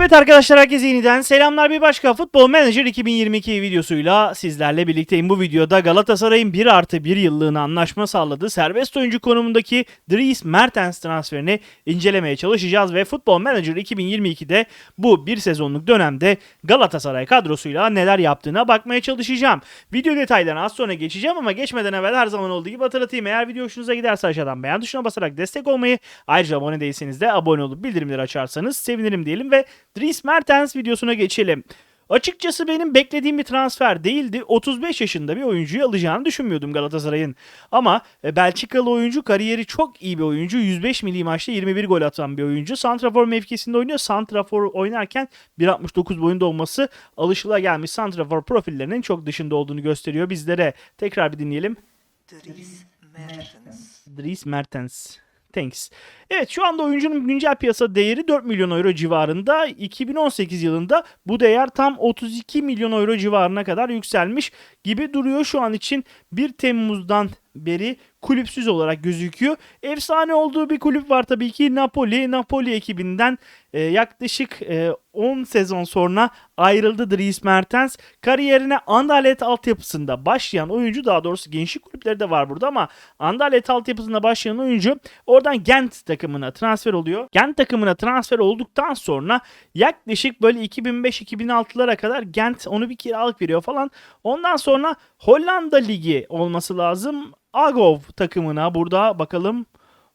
Evet arkadaşlar herkese yeniden selamlar bir başka Futbol Manager 2022 videosuyla sizlerle birlikteyim. Bu videoda Galatasaray'ın 1 artı 1 yıllığına anlaşma sağladığı serbest oyuncu konumundaki Dries Mertens transferini incelemeye çalışacağız ve Futbol Manager 2022'de bu bir sezonluk dönemde Galatasaray kadrosuyla neler yaptığına bakmaya çalışacağım. Video detaylarına az sonra geçeceğim ama geçmeden evvel her zaman olduğu gibi hatırlatayım. Eğer video hoşunuza giderse aşağıdan beğen tuşuna basarak destek olmayı ayrıca abone değilseniz de abone olup bildirimleri açarsanız sevinirim diyelim ve Dries Mertens videosuna geçelim. Açıkçası benim beklediğim bir transfer değildi. 35 yaşında bir oyuncuyu alacağını düşünmüyordum Galatasaray'ın. Ama e, Belçikalı oyuncu kariyeri çok iyi bir oyuncu. 105 milli maçta 21 gol atan bir oyuncu. Santrafor mevkisinde oynuyor. Santrafor oynarken 1.69 boyunda olması alışılagelmiş Santrafor profillerinin çok dışında olduğunu gösteriyor bizlere. Tekrar bir dinleyelim. Dries Mertens. Dries Mertens. Thanks. Evet şu anda oyuncunun güncel piyasa değeri 4 milyon euro civarında. 2018 yılında bu değer tam 32 milyon euro civarına kadar yükselmiş gibi duruyor şu an için. 1 Temmuz'dan beri kulüpsüz olarak gözüküyor. Efsane olduğu bir kulüp var tabii ki Napoli. Napoli ekibinden e, yaklaşık e, 10 sezon sonra ayrıldı Dries Mertens. Kariyerine Anderlecht altyapısında başlayan oyuncu daha doğrusu gençlik kulüpleri de var burada ama Anderlecht altyapısında başlayan oyuncu oradan Gent takımına transfer oluyor. Gent takımına transfer olduktan sonra yaklaşık böyle 2005-2006'lara kadar Gent onu bir kiralık veriyor falan. Ondan sonra Hollanda Ligi olması lazım. Agov takımına burada bakalım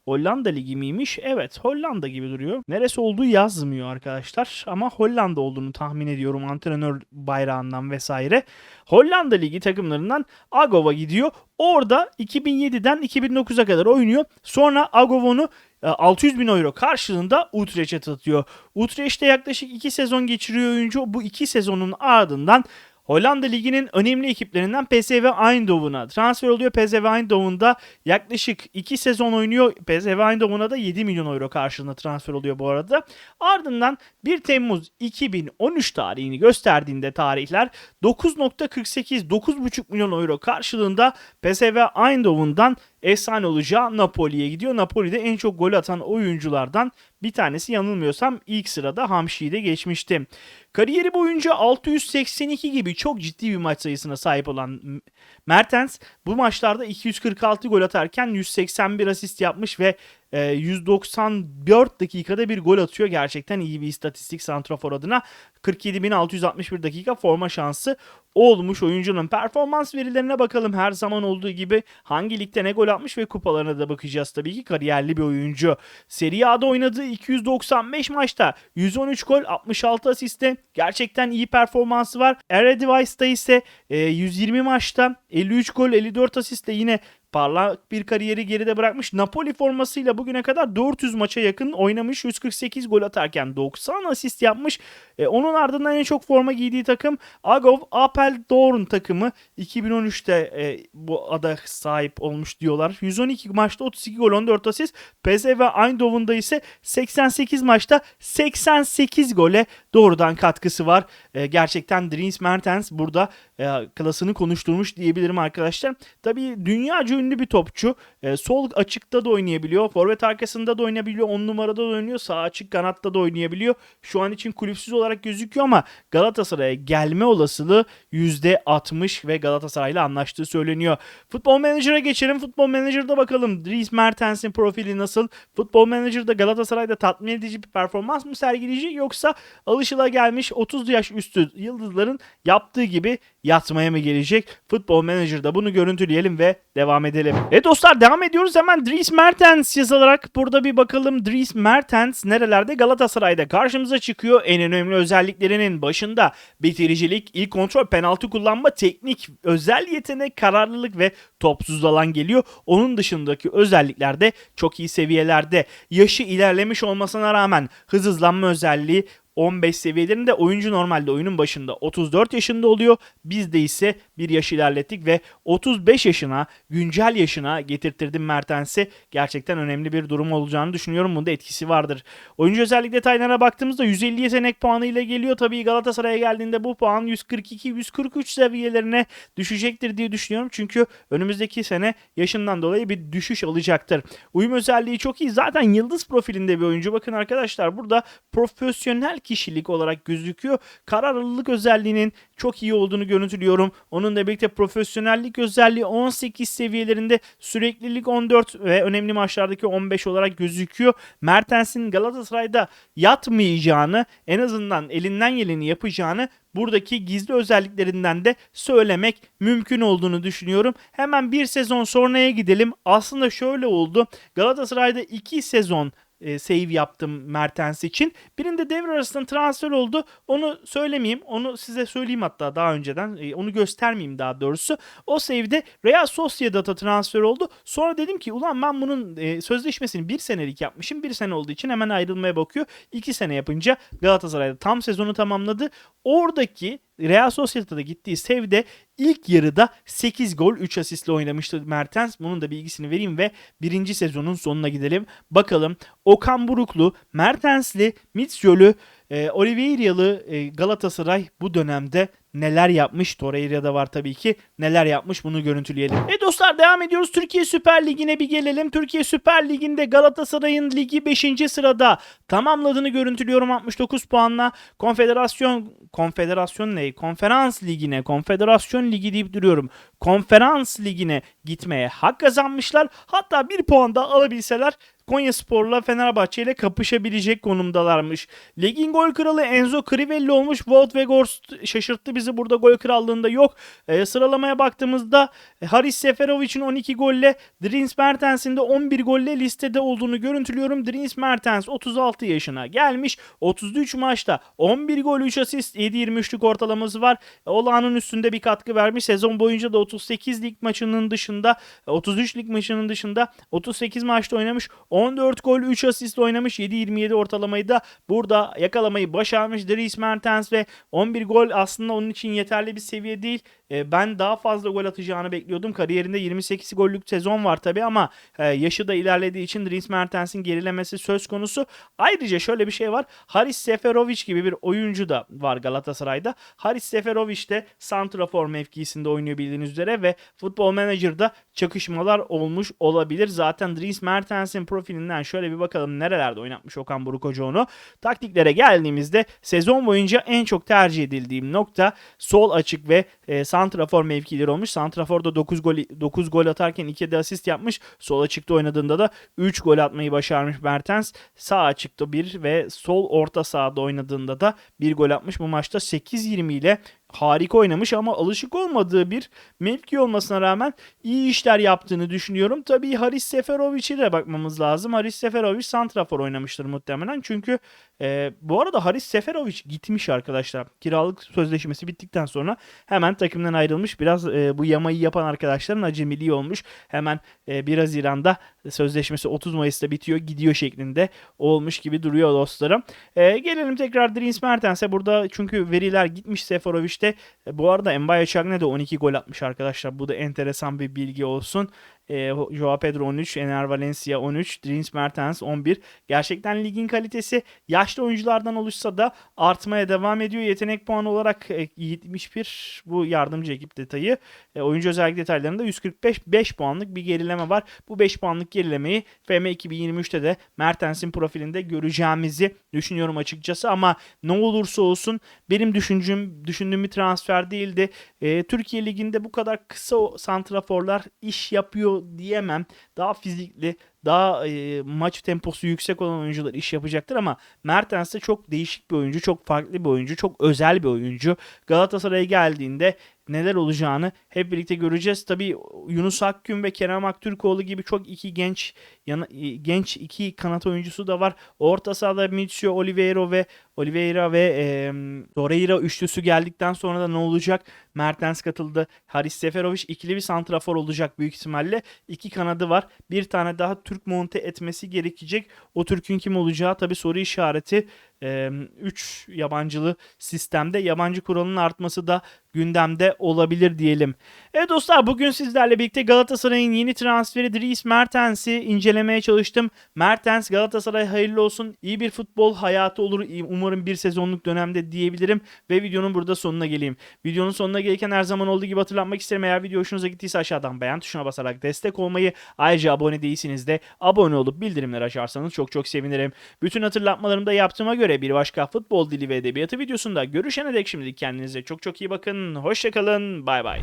Hollanda Ligi miymiş? Evet Hollanda gibi duruyor. Neresi olduğu yazmıyor arkadaşlar ama Hollanda olduğunu tahmin ediyorum antrenör bayrağından vesaire. Hollanda Ligi takımlarından Agov'a gidiyor. Orada 2007'den 2009'a kadar oynuyor. Sonra Agov onu e, 600 bin euro karşılığında Utrecht'e satıyor. Utrecht'te yaklaşık 2 sezon geçiriyor oyuncu. Bu 2 sezonun ardından Hollanda Ligi'nin önemli ekiplerinden PSV Eindhoven'a transfer oluyor. PSV Eindhoven'da yaklaşık 2 sezon oynuyor. PSV Eindhoven'a da 7 milyon euro karşılığında transfer oluyor bu arada. Ardından 1 Temmuz 2013 tarihini gösterdiğinde tarihler 9.48 9.5 milyon euro karşılığında PSV Eindhoven'dan efsane olacağı Napoli'ye gidiyor. Napoli'de en çok gol atan oyunculardan bir tanesi yanılmıyorsam ilk sırada Hamşi'de geçmişti. Kariyeri boyunca 682 gibi çok ciddi bir maç sayısına sahip olan Mertens bu maçlarda 246 gol atarken 181 asist yapmış ve 194 dakikada bir gol atıyor. Gerçekten iyi bir istatistik santrafor adına. 47.661 dakika forma şansı olmuş oyuncunun performans verilerine bakalım her zaman olduğu gibi hangi ligde ne gol atmış ve kupalarına da bakacağız tabii ki kariyerli bir oyuncu. Serie A'da oynadığı 295 maçta 113 gol 66 asiste gerçekten iyi performansı var. Eredivisie'da ise 120 maçta 53 gol 54 asiste yine parlak bir kariyeri geride bırakmış. Napoli formasıyla bugüne kadar 400 maça yakın oynamış. 148 gol atarken 90 asist yapmış. E, onun ardından en çok forma giydiği takım Agov Apeldoorn takımı 2013'te e, bu ada sahip olmuş diyorlar. 112 maçta 32 gol 14 asist. PSV Eindhoven'da ise 88 maçta 88 gole doğrudan katkısı var. E, gerçekten Dries Mertens burada e, klasını konuşturmuş diyebilirim arkadaşlar. Tabii dünyaca ünlü bir topçu. E, sol açıkta da oynayabiliyor. Forvet arkasında da oynayabiliyor. 10 numarada da oynuyor. Sağ açık kanatta da oynayabiliyor. Şu an için kulüpsüz olarak gözüküyor ama Galatasaray'a gelme olasılığı %60 ve Galatasaray'la anlaştığı söyleniyor. Futbol Manager'a geçelim. Futbol Manager'da bakalım Dries Mertens'in profili nasıl? Futbol Manager'da Galatasaray'da tatmin edici bir performans mı sergileyecek yoksa alışılagelmiş 30 yaş üstü yıldızların yaptığı gibi yatmaya mı gelecek? Futbol Manager'da bunu görüntüleyelim ve devam edelim. Evet dostlar devam ediyoruz hemen Dries Mertens yazılarak burada bir bakalım Dries Mertens nerelerde Galatasaray'da karşımıza çıkıyor. En önemli özelliklerinin başında bitiricilik, ilk kontrol, penaltı kullanma, teknik, özel yetenek, kararlılık ve topsuz alan geliyor. Onun dışındaki özellikler de çok iyi seviyelerde. Yaşı ilerlemiş olmasına rağmen hız hızlanma özelliği 15 seviyelerinde oyuncu normalde oyunun başında 34 yaşında oluyor. Bizde ise bir yaş ilerlettik ve 35 yaşına güncel yaşına getirttirdim Mertens'i. Gerçekten önemli bir durum olacağını düşünüyorum. Bunda etkisi vardır. Oyuncu özellik detaylarına baktığımızda 150 yetenek puanı ile geliyor. Tabii Galatasaray'a geldiğinde bu puan 142-143 seviyelerine düşecektir diye düşünüyorum. Çünkü önümüzdeki sene yaşından dolayı bir düşüş alacaktır. Uyum özelliği çok iyi. Zaten yıldız profilinde bir oyuncu. Bakın arkadaşlar burada profesyonel kişilik olarak gözüküyor. Kararlılık özelliğinin çok iyi olduğunu görüntülüyorum. Onunla birlikte profesyonellik özelliği 18 seviyelerinde süreklilik 14 ve önemli maçlardaki 15 olarak gözüküyor. Mertens'in Galatasaray'da yatmayacağını en azından elinden geleni yapacağını buradaki gizli özelliklerinden de söylemek mümkün olduğunu düşünüyorum. Hemen bir sezon sonraya gidelim. Aslında şöyle oldu. Galatasaray'da iki sezon e, save yaptım Mertens için. Birinde devre arasında transfer oldu. Onu söylemeyeyim. Onu size söyleyeyim hatta daha önceden. E, onu göstermeyeyim daha doğrusu. O save'de Real Sociedad'a transfer oldu. Sonra dedim ki ulan ben bunun e, sözleşmesini bir senelik yapmışım. Bir sene olduğu için hemen ayrılmaya bakıyor. İki sene yapınca Galatasaray'da tam sezonu tamamladı. Oradaki Real Sociedad'a gittiği save'de ilk yarıda 8 gol 3 asistle oynamıştı Mertens. Bunun da bilgisini vereyim ve birinci sezonun sonuna gidelim. Bakalım Okan Buruklu, Mertensli, Mitsölü, e, Oliveira'lı e, Galatasaray bu dönemde neler yapmış? Torreira'da var tabii ki. Neler yapmış bunu görüntüleyelim. E dostlar devam ediyoruz. Türkiye Süper Ligi'ne bir gelelim. Türkiye Süper Ligi'nde Galatasaray'ın ligi 5. sırada tamamladığını görüntülüyorum 69 puanla. Konfederasyon Konfederasyon ne? Konferans Ligi'ne, Konfederasyon Ligi deyip duruyorum. Konferans Ligi'ne gitmeye hak kazanmışlar. Hatta bir puan da alabilseler Konya Spor'la Fenerbahçe ile kapışabilecek konumdalarmış. Ligin gol kralı Enzo Crivelli olmuş. Wout Weghorst şaşırttı bizi burada gol krallığında yok. E, sıralamaya baktığımızda e, Haris Seferovic'in 12 golle Dries Mertens'in de 11 golle listede olduğunu görüntülüyorum. Dries Mertens 36 yaşına gelmiş. 33 maçta 11 gol 3 asist 7.23'lük ortalaması var. E, Olağanın üstünde bir katkı vermiş. Sezon boyunca da 38 lig maçının dışında 33 lig maçının dışında 38 maçta oynamış. 14 gol 3 asist oynamış. 7.27 ortalamayı da burada yakalamayı başarmış. Dries Mertens ve 11 gol aslında onun için yeterli bir seviye değil. E, ben daha fazla gol atacağını bekliyordum. Kariyerinde 28 gollük sezon var tabi ama e, yaşı da ilerlediği için Dries Mertens'in gerilemesi söz konusu. Ayrıca şöyle bir şey var. Haris Seferovic gibi bir oyuncu da var Galatasaray'da. Haris Seferovic de santrafor mevkisinde oynuyor bildiğiniz üzere ve Futbol Manager'da çakışmalar olmuş olabilir. Zaten Dries Mertens'in profilinden şöyle bir bakalım nerelerde oynatmış Okan Buruk Hoca onu. Taktiklere geldiğimizde sezon boyunca en çok tercih edildiğim nokta sol açık ve e, santrafor mevkileri olmuş. Santrafor'da 9 gol 9 gol atarken 2 de asist yapmış. Sol açıkta oynadığında da 3 gol atmayı başarmış Mertens. Sağ açıkta 1 ve sol orta sahada oynadığında da 1 gol atmış. Bu maçta 8-20 ile harika oynamış ama alışık olmadığı bir mevki olmasına rağmen iyi işler yaptığını düşünüyorum. Tabii Haris Seferovic'e de bakmamız lazım. Haris Seferovic santrafor oynamıştır muhtemelen. Çünkü e, bu arada Haris Seferovic gitmiş arkadaşlar. Kiralık sözleşmesi bittikten sonra hemen takımdan ayrılmış. Biraz e, bu yamayı yapan arkadaşların acemiliği olmuş. Hemen e, 1 Haziran'da sözleşmesi 30 Mayıs'ta bitiyor gidiyor şeklinde olmuş gibi duruyor dostlarım. E, gelelim tekrar Dries Mertens'e. Burada çünkü veriler gitmiş Seferovic'te. E, bu arada Mbaye Cagne de 12 gol atmış arkadaşlar. Bu da enteresan bir bilgi olsun. E, Joao Pedro 13, Ener Valencia 13, Dries Mertens 11. Gerçekten ligin kalitesi yaşlı oyunculardan oluşsa da artmaya devam ediyor. Yetenek puanı olarak e, 71 bu yardımcı ekip detayı. E, oyuncu özellik detaylarında 145 5 puanlık bir gerileme var. Bu 5 puanlık gerilemeyi FM 2023'te de Mertens'in profilinde göreceğimizi düşünüyorum açıkçası ama ne olursa olsun benim düşündüğüm düşündüğüm bir transfer değildi. E, Türkiye liginde bu kadar kısa santraforlar iş yapıyor diyemem. Daha fizikli, daha e, maç temposu yüksek olan oyuncular iş yapacaktır ama Mertens de çok değişik bir oyuncu, çok farklı bir oyuncu, çok özel bir oyuncu. Galatasaray'a geldiğinde neler olacağını hep birlikte göreceğiz. Tabii Yunus Akgün ve Kerem Aktürkoğlu gibi çok iki genç yana, genç iki kanat oyuncusu da var. Orta sahada Mitchell, Oliveira ve Oliveira ve e, Torreira üçlüsü geldikten sonra da ne olacak? Mertens katıldı. Haris Seferovic ikili bir santrafor olacak büyük ihtimalle. İki kanadı var. Bir tane daha Türk monte etmesi gerekecek. O Türk'ün kim olacağı tabii soru işareti. 3 yabancılı sistemde yabancı kuralının artması da gündemde olabilir diyelim. Evet dostlar bugün sizlerle birlikte Galatasaray'ın yeni transferi Dries Mertens'i incelemeye çalıştım. Mertens Galatasaray hayırlı olsun. İyi bir futbol hayatı olur. Umarım bir sezonluk dönemde diyebilirim. Ve videonun burada sonuna geleyim. Videonun sonuna gelirken her zaman olduğu gibi hatırlatmak isterim. Eğer video hoşunuza gittiyse aşağıdan beğen tuşuna basarak destek olmayı. Ayrıca abone değilsiniz de abone olup bildirimleri açarsanız çok çok sevinirim. Bütün hatırlatmalarımı da yaptığıma göre göre bir başka futbol dili ve edebiyatı videosunda görüşene dek şimdilik kendinize çok çok iyi bakın. Hoşçakalın. Bay bay.